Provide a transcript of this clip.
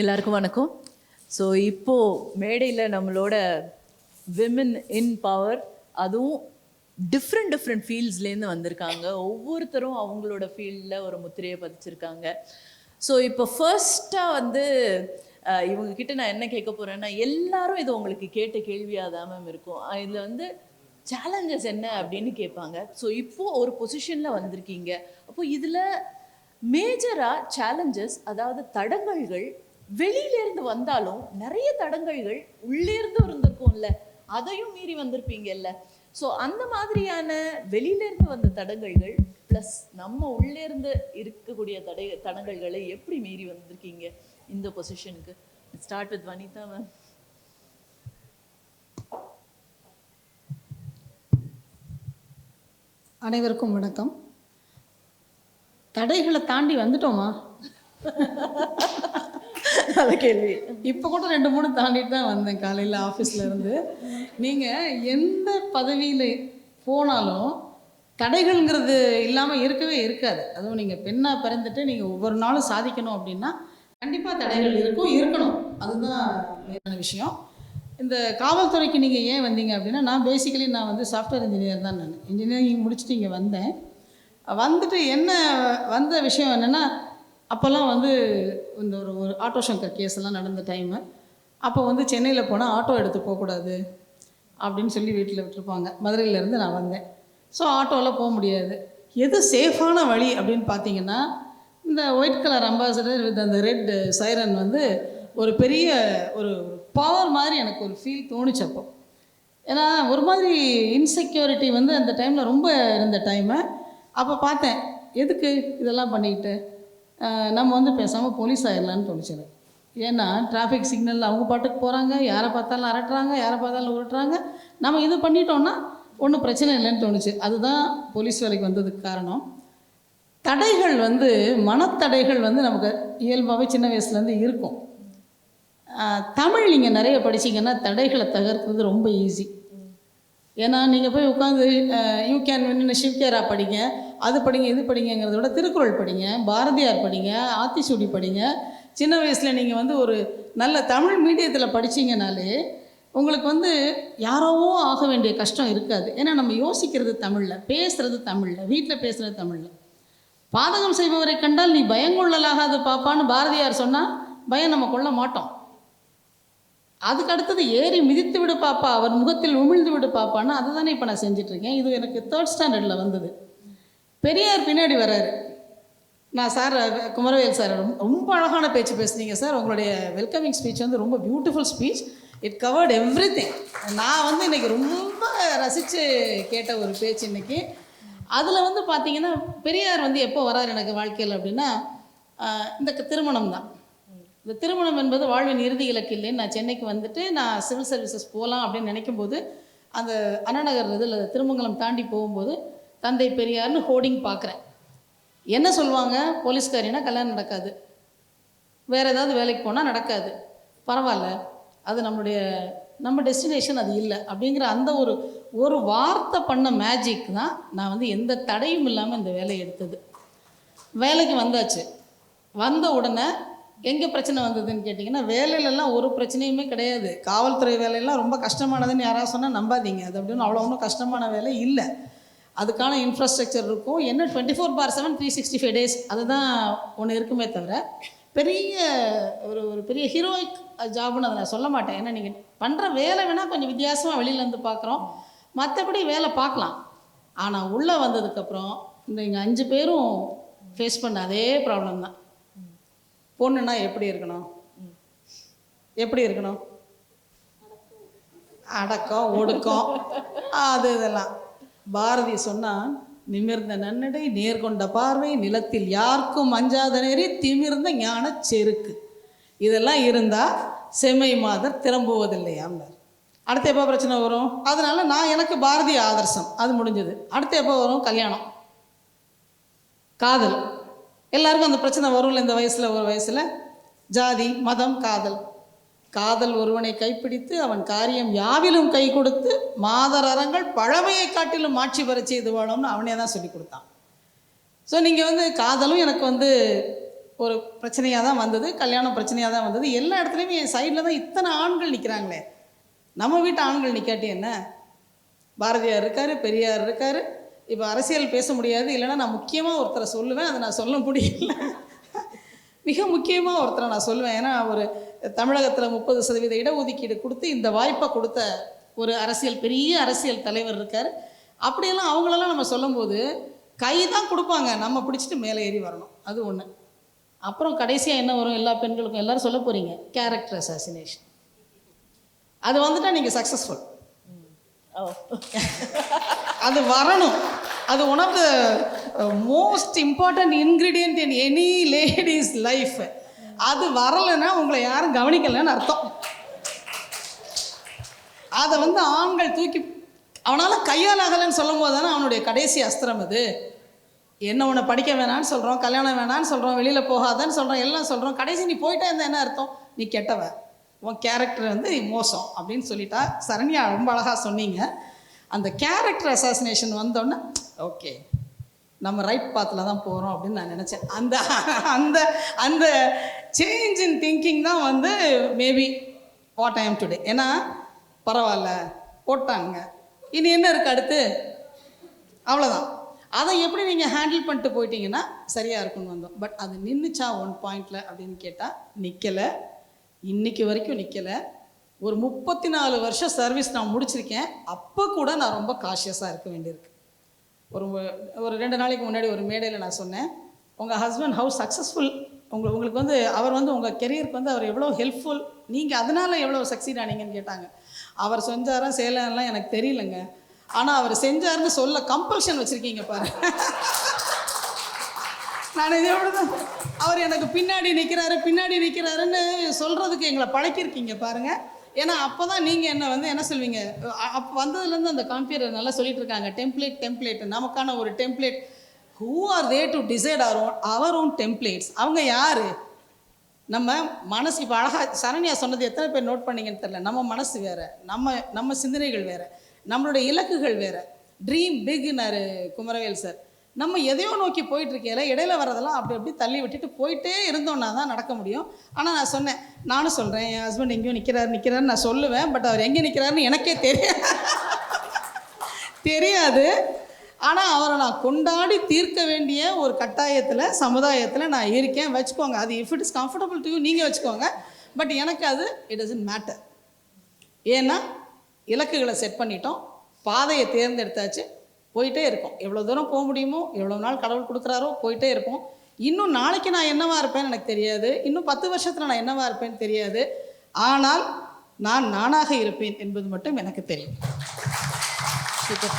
எல்லாருக்கும் வணக்கம். ஸோ இப்போது மேடையில் நம்மளோட விமன் இன் பவர் அதுவும் டிஃப்ரெண்ட் டிஃப்ரெண்ட் ஃபீல்ட்ஸ்லேருந்து வந்திருக்காங்க. ஒவ்வொருத்தரும் அவங்களோட ஃபீல்டில் ஒரு முத்திரையை பதிச்சிருக்காங்க. ஸோ இப்போ ஃபர்ஸ்ட்டாக வந்து இவங்க கிட்ட நான் என்ன கேட்க போகிறேன்னா எல்லாரும் இது உங்களுக்கு கேட்ட கேள்வியாக தான் மேம் இருக்கும். இதில் வந்து சேலஞ்சஸ் என்ன அப்படின்னு கேட்பாங்க. ஸோ இப்போது ஒரு பொசிஷனில் வந்திருக்கீங்க. அப்போது இதில் மேஜராக சேலஞ்சஸ் அதாவது தடங்கல்கள் வெளியிலேருந்து வந்தாலும் நிறைய தடங்கல்கள் உள்ளேருந்து இருந்திருக்கும்ல. அதையும் மீறி வந்திருப்பீங்கல்ல. ஸோ அந்த மாதிரியான வெளியிலேருந்து வந்த தடங்கல்கள் ப்ளஸ் நம்ம உள்ளேருந்து இருக்கக்கூடிய தடை தடங்கல்களை எப்படி மீறி வந்திருக்கீங்க இந்த பொசிஷனுக்கு ஸ்டார்ட் வித் வனிதா மேம் அனைவருக்கும் வணக்கம். தடைகளை தாண்டி வந்துட்டோமா? நல்ல கேள்வி. இப்போ கூட ரெண்டு மூணு தாண்டிட்டு தான் வந்தேன் காலையில் ஆஃபீஸில் இருந்து. நீங்கள் எந்த பதவியில் போனாலும் தடைகள்ங்கிறது இல்லாமல் இருக்கவே இருக்காது. அதுவும் நீங்கள் பெண்ணாக பிறந்துட்டு நீங்கள் ஒவ்வொரு நாளும் சாதிக்கணும் அப்படின்னா கண்டிப்பாக தடைகள் இருக்கும் இருக்கணும். அதுதான் மேலான விஷயம். இந்த காவல்துறைக்கு நீங்கள் ஏன் வந்தீங்க அப்படின்னா நான் பேசிக்கலி நான் வந்து சாஃப்ட்வேர் இன்ஜினியர் தான் நான். இன்ஜினியரிங் முடிச்சுட்டு இங்கே வந்தேன். வந்துட்டு என்ன வந்த விஷயம் என்னென்னா அப்போல்லாம் வந்து இந்த ஒரு ஒரு ஆட்டோ சங்கர் கேஸ் எல்லாம் நடந்த டைமு அப்போ வந்து சென்னையில் போனால் ஆட்டோ எடுத்து போகக்கூடாது அப்படின்னு சொல்லி வீட்டில் விட்டுருப்பாங்க. மதுரையிலேருந்து நான் வந்தேன். ஸோ ஆட்டோவில் போக முடியாது. எது சேஃபான வழி அப்படின்னு பார்த்தீங்கன்னா இந்த ஒயிட் கலர் அம்பாசடர் வித் அந்த ரெட் சைரன் வந்து ஒரு பெரிய ஒரு பவர் மாதிரி எனக்கு ஒரு ஃபீல் தோணுச்சு அப்போ. ஏன்னா ஒரு மாதிரி இன்செக்யூரிட்டி வந்து அந்த டைமில் ரொம்ப இருந்த டைமு அப்போ பார்த்தேன் எதுக்கு இதெல்லாம் பண்ணிக்கிட்டு? நம்ம வந்து பேசாமல் போலீஸ் ஆயிடலான்னு தோணுச்சு ஏன்னா டிராஃபிக் சிக்னல் அவங்க பாட்டுக்கு போகிறாங்க யாரை பார்த்தாலும் அரட்டுறாங்க யாரை பார்த்தாலும் உருட்டுறாங்க. நம்ம இது பண்ணிட்டோம்னா ஒன்றும் பிரச்சனை இல்லைன்னு தோணுச்சு. அதுதான் போலீஸ் வேலைக்கு வந்ததுக்கு காரணம். தடைகள் வந்து மனத்தடைகள் வந்து நமக்கு இயல்பாகவே சின்ன வயசுலேருந்து இருக்கும். தமிழ் நீங்கள் நிறைய படிச்சீங்கன்னா தடைகளை தகர்க்கிறது ரொம்ப ஈஸி ஏன்னா நீங்கள் போய் உட்காந்து யூ கேன் வின் ஷிவ்கேரா படிங்க. அது படிங்க இது படிங்கங்கிறத விட திருக்குறள் படிங்க பாரதியார் படிங்க ஆத்திசூடி படிங்க. சின்ன வயசில் நீங்கள் வந்து ஒரு நல்ல தமிழ் மீடியத்தில் படிச்சீங்கனாலே உங்களுக்கு வந்து யாரோவோ ஆக வேண்டிய கஷ்டம் இருக்காது. ஏன்னா நம்ம யோசிக்கிறது தமிழில் பேசுகிறது தமிழில் வீட்டில் பேசுகிறது தமிழில். பாதகம் செய்பவரை கண்டால் நீ பயங்கொள்ளலாகாது பாப்பான்னு பாரதியார் சொன்னால் பயம் நம்ம கொள்ள மாட்டோம். அதுக்கு அடுத்தது ஏறி மிதித்து விடு பாப்பா அவர் முகத்தில் உமிழ்ந்து விடு பாப்பான்னு அதை தானே இப்போ நான் செஞ்சிட்ருக்கேன் இது எனக்கு தேர்ட் ஸ்டாண்டர்டில் வந்தது. பெரியார் பின்னாடி வர்றாரு. நான் சார் குமரவேல் சார் ரொம்ப அழகான பேச்சு பேசுனீங்க சார். உங்களுடைய வெல்கமிங் ஸ்பீச் வந்து ரொம்ப beautiful speech it covered every நான் வந்து இன்றைக்கி ரொம்ப ரசித்து கேட்ட ஒரு பேச்சு இன்றைக்கி அதில் வந்து பார்த்தீங்கன்னா பெரியார் வந்து எப்போ வரார் எனக்கு வாழ்க்கையில் அப்படின்னா இந்த க- திருமணம் தான். இந்த திருமணம் என்பது வாழ்வின் இறுதி இலக்கு இல்லைன்னு நான் சென்னைக்கு வந்துட்டு நான் சிவில் சர்வீசஸ் போகலாம் அப்படின்னு நினைக்கும் போது அந்த அண்ணாநகர் இதில் திருமங்கலம் தாண்டி போகும்போது தந்தை பெரியார்னு ஹோர்டிங் பார்க்குறேன் என்ன சொல்லுவாங்க? போலீஸ்காரினா கல்யாணம் நடக்காது. வேறு ஏதாவது வேலைக்கு போனால் நடக்காது. பரவாயில்ல. அது நம்மளுடைய நம்ம டெஸ்டினேஷன் அது இல்லை. அப்படிங்கிற அந்த ஒரு ஒரு வார்த்தை பண்ண மேஜிக் தான் நான் வந்து எந்த தடையும் இல்லாமல் இந்த வேலையை எடுத்தது. வேலைக்கு வந்தாச்சு. வந்த உடனே எங்கே பிரச்சனை வந்ததுன்னு கேட்டிங்கன்னா வேலையிலலாம் ஒரு பிரச்சனையுமே கிடையாது. காவல்துறை வேலையெல்லாம் ரொம்ப கஷ்டமானதுன்னு யாராவது சொன்னால் நம்பாதீங்க. அது அப்படின்னு அவ்வளோ ஒன்றும் கஷ்டமான வேலை இல்லை. அதுக்கான இன்ஃப்ராஸ்ட்ரக்சர் இருக்கும். என்ன twenty four bar seven three sixty five days அதுதான் ஒன்று இருக்குமே தவிர பெரிய ஒரு ஒரு பெரிய ஹீரோயிக் ஜாப்னு அதை நான் சொல்ல மாட்டேன். ஏன்னா நீங்கள் பண்ணுற வேலை வேணால் கொஞ்சம் வித்தியாசமாக வெளியிலேருந்து பார்க்குறோம். மற்றபடி வேலை பார்க்கலாம். ஆனால் உள்ளே வந்ததுக்கப்புறம் இந்த இங்கே அஞ்சு பேரும் ஃபேஸ் பண்ண அதே ப்ராப்ளம் தான். பொண்ணுன்னா எப்படி இருக்கணும்? எப்படி இருக்கணும்? அடக்கம் ஒடுக்கம். அது இதெல்லாம். பாரதி சொன்னான் நிமிர்ந்த நன்னடை நேர்கொண்ட பார்வை நிலத்தில் யாருக்கும் அஞ்சாத நெறி திமிர்ந்த ஞான செருக்கு. இதெல்லாம் இருந்தால் செம்மை மாதர் திரும்புவதில்லையாம்னார் அடுத்து எப்போ பிரச்சனை வரும்? அதனால நான் எனக்கு பாரதி ஆதர்சம். அது முடிஞ்சது. அடுத்து எப்போ வரும்? கல்யாணம். காதல். எல்லாருக்கும் அந்த பிரச்சனை வரும்ல இந்த வயசில் ஒரு வயசில்? ஜாதி மதம் காதல். காதல் ஒருவனை கைப்பிடித்து அவன் காரியம் யாவிலும் கை கொடுத்து மாதர் அறங்கள் பழமையை காட்டிலும் மாட்சி பெற செய்து வாழும்னு அவனே தான் சொல்லி கொடுத்தான். ஸோ நீங்கள் வந்து காதலும் எனக்கு வந்து ஒரு பிரச்சனையாக தான் வந்தது கல்யாணம் பிரச்சனையாக தான் வந்தது. எல்லா இடத்துலையுமே என் சைடில் தான் இத்தனை ஆண்கள் நிற்கிறாங்களே நம்ம வீட்டு ஆண்கள் நிற்காட்டி என்ன? பாரதியார் இருக்கார் பெரியார் இருக்கார். இப்போ அரசியல் பேச முடியாது இல்லைன்னா நான் முக்கியமாக ஒருத்தரை சொல்லுவேன் அதை நான் சொல்ல முடியல. மிக முக்கியமாக ஒருத்தரை நான் சொல்லுவேன். ஏன்னா ஒரு தமிழகத்தில் முப்பது சதவீத இடஒதுக்கீடு கொடுத்து இந்த வாய்ப்பை கொடுத்த ஒரு அரசியல் பெரிய அரசியல் தலைவர் இருக்கார். அப்படியெல்லாம் அவங்களெல்லாம் நம்ம சொல்லும்போது கை தான் கொடுப்பாங்க. நம்ம பிடிச்சிட்டு மேலே ஏறி வரணும். அது ஒன்று அப்புறம் கடைசியாக என்ன வரும்? எல்லா பெண்களுக்கும் எல்லாரும் சொல்ல போகிறீங்க கேரக்டர் அசாசினேஷன் அது வந்துட்டா நீங்கள் சக்ஸஸ்ஃபுல் அது வரணும். அது one of the most important ingredient in any ladies life அது வரலைன்னா உங்களை யாரும் கவனிக்கலைன்னு அர்த்தம். அதை வந்து ஆண்கள் தூக்கி அவனால் கையால் ஆகலைன்னு சொல்லும் போது தானே அவனுடைய கடைசி அஸ்திரம் அது. என்ன உன்னை படிக்க வேணான்னு சொல்கிறோம் கல்யாணம் வேணான்னு சொல்கிறோம் வெளியில் போகாதன்னு சொல்கிறோம் எல்லாம் சொல்கிறோம் கடைசி நீ போயிட்டே இருந்தால் என்ன அர்த்தம்? நீ கெட்டவ. உன் கேரக்டர் வந்து மோசம் அப்படின்னு சொல்லிட்டா சரண்யா ரொம்ப அழகாக சொன்னீங்க. அந்த கேரக்டர் அசாசினேஷன் வந்தோடனே ஓகே நம்ம ரைட் பாத்தில் தான் போகிறோம் அப்படின்னு நான் நினச்சேன். அந்த அந்த அந்த சேஞ்ச் இன் திங்கிங் தான் வந்து maybe what I am today ஏன்னா பரவாயில்ல போட்டாங்க. இனி என்ன இருக்குது அடுத்து? அவ்வளோதான் அதை எப்படி நீங்கள் ஹேண்டில் பண்ணிட்டு போயிட்டீங்கன்னா சரியாக இருக்கும்னு வந்தோம். பட் அது நின்றுச்சா ஒன் பாயிண்டில் அப்படின்னு கேட்டால் நிற்கலை இன்னைக்கு வரைக்கும் நிற்கலை ஒரு முப்பத்தி நாலு வருஷம் சர்வீஸ் நான் முடிச்சிருக்கேன். அப்போ கூட நான் ரொம்ப காஷியஸாக இருக்க வேண்டியிருக்கு. ஒரு ஒரு ரெண்டு நாளைக்கு முன்னாடி ஒரு மேடையில் நான் சொன்னேன். உங்கள் ஹஸ்பண்ட் ஹவு சக்ஸஸ்ஃபுல் உங்கள் உங்களுக்கு வந்து அவர் வந்து உங்கள் கெரியருக்கு வந்து அவர் எவ்வளோ ஹெல்ப்ஃபுல் நீங்கள் அதனால் எவ்வளோ சக்சீட் ஆனீங்கன்னு கேட்டாங்க. அவர் செஞ்சாரா செய்யலாம் எனக்கு தெரியலங்க. ஆனால் அவர் செஞ்சாருன்னு சொல்ல கம்பல்ஷன் வச்சுருக்கீங்க பாரு. நான் இதே தான் அவர் எனக்கு பின்னாடி நிற்கிறாரு பின்னாடி நிற்கிறாருன்னு சொல்கிறதுக்கு எங்களை பழக்கியிருக்கீங்க பாருங்கள் ஏன்னா அப்போ தான் நீங்கள் என்ன வந்து என்ன சொல்வீங்க? அப்போ வந்ததுலேருந்து அந்த காம்பியர் நல்லா சொல்லிட்டு இருக்காங்க டெம்ப்ளேட் டெம்ப்ளேட் நமக்கான ஒரு template who are they to decide our own our own templates அவங்க யார்? நம்ம மனசு இப்போ அழகாக சரண்யா சொன்னது எத்தனை பேர் நோட் பண்ணீங்கன்னு தெரில நம்ம மனசு வேறு. நம்ம நம்ம சிந்தனைகள் வேறு. நம்மளுடைய இலக்குகள் வேறு. ட்ரீம் பிக்னாரு குமரவேல் சார் நம்ம எதையோ நோக்கி போயிட்டுருக்கையில இடையில வரதெல்லாம் அப்படி அப்படி தள்ளி விட்டுட்டு போயிட்டே இருந்தோன்னா தான் நடக்க முடியும். ஆனால் நான் சொன்னேன் நானும் சொல்கிறேன் என் ஹஸ்பண்ட் எங்கேயோ நிற்கிறாரு நிற்கிறாருன்னு நான் சொல்லுவேன் பட் அவர் எங்கே நிற்கிறாருன்னு எனக்கே தெரியாது தெரியாது. ஆனால் அவரை நான் கொண்டாடி தீர்க்க வேண்டிய ஒரு கட்டாயத்தில் சமுதாயத்தில் நான் இருக்கேன். வச்சுக்கோங்க அது if it is comfortable to you நீங்கள் வச்சுக்கோங்க. பட் எனக்கு அது இட் டசன்ட் மேட்டர் ஏன்னா இலக்குகளை செட் பண்ணிட்டோம். பாதையை தேர்ந்தெடுத்தாச்சு. போயிட்டே இருக்கோம். எவ்வளோ தூரம் போக முடியுமோ எவ்வளோ நாள் கடவுள் கொடுக்குறாரோ போயிட்டே இருப்போம். இன்னும் நாளைக்கு நான் என்னவாக இருப்பேன்னு எனக்கு தெரியாது. இன்னும் பத்து வருஷத்தில் நான் என்னவாக இருப்பேன்னு தெரியாது. ஆனால் நான் நானாக இருப்பேன் என்பது மட்டும் எனக்கு தெரியும். சூப்பர்